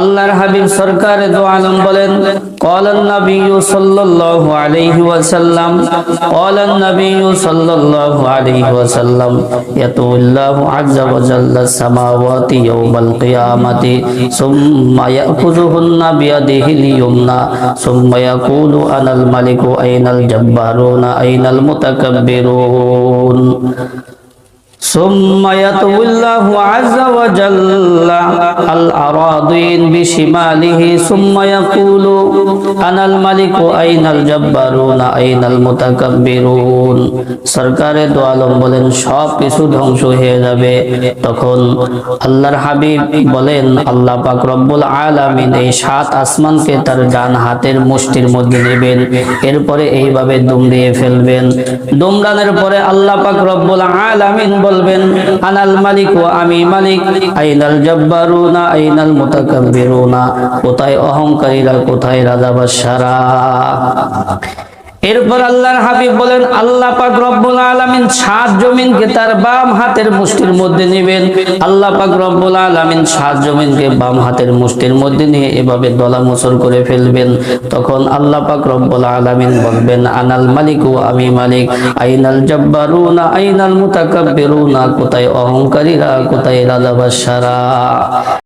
আল্লাহর হাবিব সরকার দু আলম বলেন, কলান নবী সাল্লাল্লাহু আলাইহি ওয়াসাল্লাম, কলান নবী সাল্লাল্লাহু আলাইহি ওয়াসাল্লাম, ইয়াতুল্লাহু আযজা ওয়া জাল্লা সামাওয়াতি ইয়াউমাল কিয়ামাতি, সুম্মা ইয়াখুযুহুন্না বিয়াদিহিল ইয়ুমনা সুম্মা ইয়াকুলু আনাল মালিকু আইনাল জাব্বারুনা আইনাল মুতাকাব্বিরুন। ثم يطوي الله عز وجل الأراضين بشماله ثم يقول أنا الملك أين الجبارون أين المتكبرون সরকারে দো আলম বলেন সব কিছু ধ্বংস হয়ে যাবে তখন আল্লাহর হাবিব বলেন আল্লাহ পাক রব্বুল আলামিন এই সাত আসমানকে তার ডান হাতের মুষ্টির মধ্যে নেবেন এরপরে এইভাবে দুমড়িয়ে ফেলবেন দুমড়ানোর পরে আল্লাহ পাক রব্বুল আলামিন বলবেন, আনাল মালিক ও আমি মালিক, আইনাল জব্বারুনা, আইনাল মুতাকাব্বিরুনা, কোথায় অহংকারীরা, কোথায় রাজা বাদশারা এরপর আল্লাহর হাবিব বলেন, আল্লাহ পাক রব্বুল আলামিন সাত জমিনকে তার বাম হাতের মুষ্টির মধ্যে নেবেন। আল্লাহ পাক রব্বুল আলামিন সাত জমিনকে বাম হাতের মুষ্টির মধ্যে নিয়ে এভাবে দলা মোচর করে ফেলবেন। তখন আল্লাহ পাক রব্বুল আলামিন বলবেন, আনাল মালিকু আমি মালিক। আইনাল জব্বারুনা, আইনাল মুতাকাব্বিরুনা, কোথায় অহংকারীরা, কোথায় রাজা বাদশারা